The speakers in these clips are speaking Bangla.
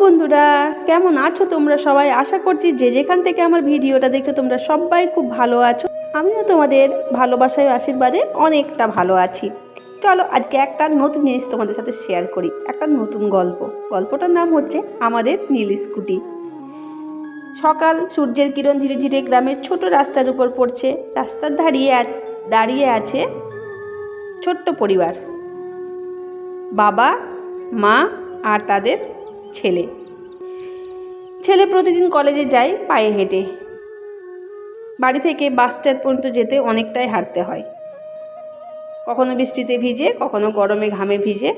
বন্ধুরা, কেমন আছো তোমরা সবাই? আশা করছি যে যেখান থেকে আমার ভিডিওটা দেখছ, তোমরা সবাই খুব ভালো আছো। আমিও তোমাদের ভালোবাসায় আশীর্বাদে অনেকটা ভালো আছি। চলো আজকে একটা নতুন জিনিস তোমাদের সাথে শেয়ার করি। একটা নতুন গল্প। গল্পটার নাম হচ্ছে আমাদের নীল স্কুটি। সকাল, সূর্যের কিরণ ধীরে ধীরে গ্রামের ছোট রাস্তার উপর পড়ছে। রাস্তার দাঁড়িয়ে দাঁড়িয়ে আছে ছোট্ট পরিবার। বাবা, মা আর তাদের ছেলে। ছেলে প্রতিদিন কলেজে যায়, পায়ে হেঁটে। বাড়ি থেকে বাস স্ট্যান্ড পর্যন্ত যেতে অনেকটাই হাঁটতে হয়। কখনো বৃষ্টিতে ভিজে, কখনো গরমে ঘামে ভিজে।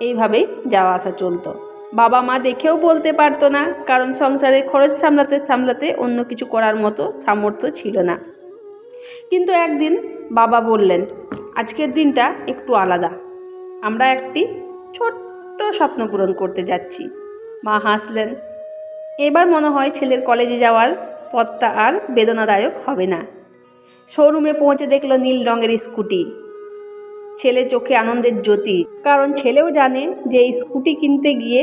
এইভাবেই যাওয়া আসা চলতো। বাবা মা দেখেও বলতে পারতো না, কারণ সংসারের খরচ সামলাতে সামলাতে অন্য কিছু করার মতো সামর্থ্য ছিল না। কিন্তু একদিন বাবা বললেন, আজকের দিনটা একটু আলাদা। আমরা একটি ছোট্ট স্বপ্ন পূরণ করতে যাচ্ছি। মা হাসলেন, এবার মনে হয় ছেলের কলেজে যাওয়ার পথটা আর বেদনাদায়ক হবে না। শোরুমে পৌঁছে দেখল নীল রঙের স্কুটি। ছেলে চোখে আনন্দের জ্যোতি, কারণ ছেলেও জানে যে স্কুটি কিনতে গিয়ে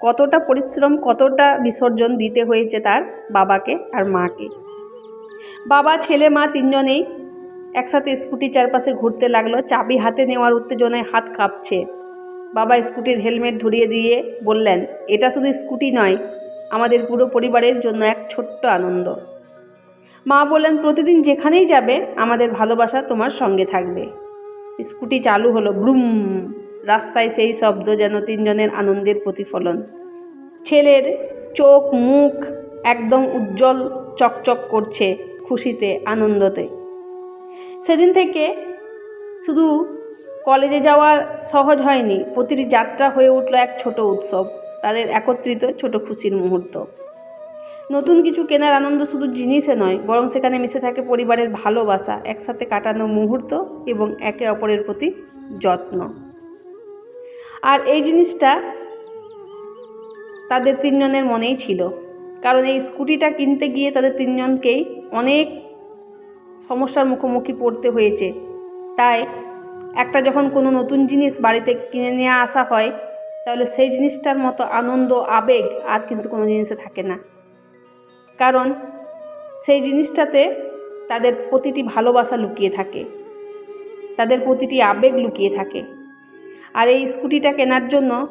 কতটা পরিশ্রম, কতটা বিসর্জন দিতে হয়েছে তার বাবাকে আর মাকে। বাবা, ছেলে, মা তিনজনেই একসাথে স্কুটি চারপাশে ঘুরতে লাগল। চাবি হাতে নেওয়ার উত্তেজনায় হাত কাঁপছে। বাবা স্কুটির হেলমেট ধরিয়ে দিয়ে বললেন, এটা শুধু স্কুটি নয়, আমাদের পুরো পরিবারের জন্য এক ছোট্ট আনন্দ। মা বললেন, প্রতিদিন যেখানেই যাবে, আমাদের ভালোবাসা তোমার সঙ্গে থাকবে। স্কুটি চালু হলো, ব্রুম, রাস্তায় সেই শব্দ যেন তিনজনের আনন্দের প্রতিফলন। ছেলের চোখ, মুখ একদম উজ্জ্বল, চকচক করছে খুশিতে, আনন্দতে। সেদিন থেকে শুধু কলেজে যাওয়া সহজ হয়নি। প্রতিটি যাত্রা হয়ে উঠল এক ছোট উৎসব, তাদের একত্রিত ছোট খুশির মুহূর্ত। নতুন কিছু কেনার আনন্দ শুধু জিনিসে নয়, বরং সেখানে মিশে থাকে পরিবারের ভালোবাসা, একসাথে কাটানো মুহূর্ত এবং একে অপরের প্রতি যত্ন। আর এই জিনিসটা তাদের তিনজনের মনেই ছিল। কারণ এই স্কুটিটা কিনতে গিয়ে তাদের তিনজনকেই অনেক সমস্যার মুখোমুখি পড়তে হয়েছে। তাই একটা যখন কোনো নতুন জিনিস বাড়িতে কিনে নিয়ে আসা হয়, তাহলে সেই জিনিসটার মতো আনন্দ, আবেগ আর কিন্তু কোনো জিনিসে থাকে না। কারণ সেই জিনিসটাতে তাদের প্রতিটি ভালোবাসা লুকিয়ে থাকে, তাদের প্রতিটি আবেগ লুকিয়ে থাকে। আর এই স্কুটিটা কেনার জন্য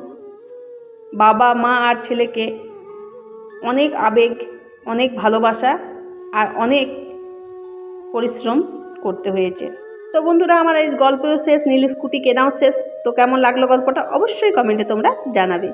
বাবা, মা আর ছেলেকে অনেক আবেগ, অনেক ভালোবাসা আর অনেক পরিশ্রম করতে হয়েছে। তো বন্ধুরা, আমার এই গল্পেও শেষ, নীল স্কুটি কেনাও শেষ। তো কেমন লাগল গল্পটা? অবশ্যই কমেন্টে তোমরা জানাবে।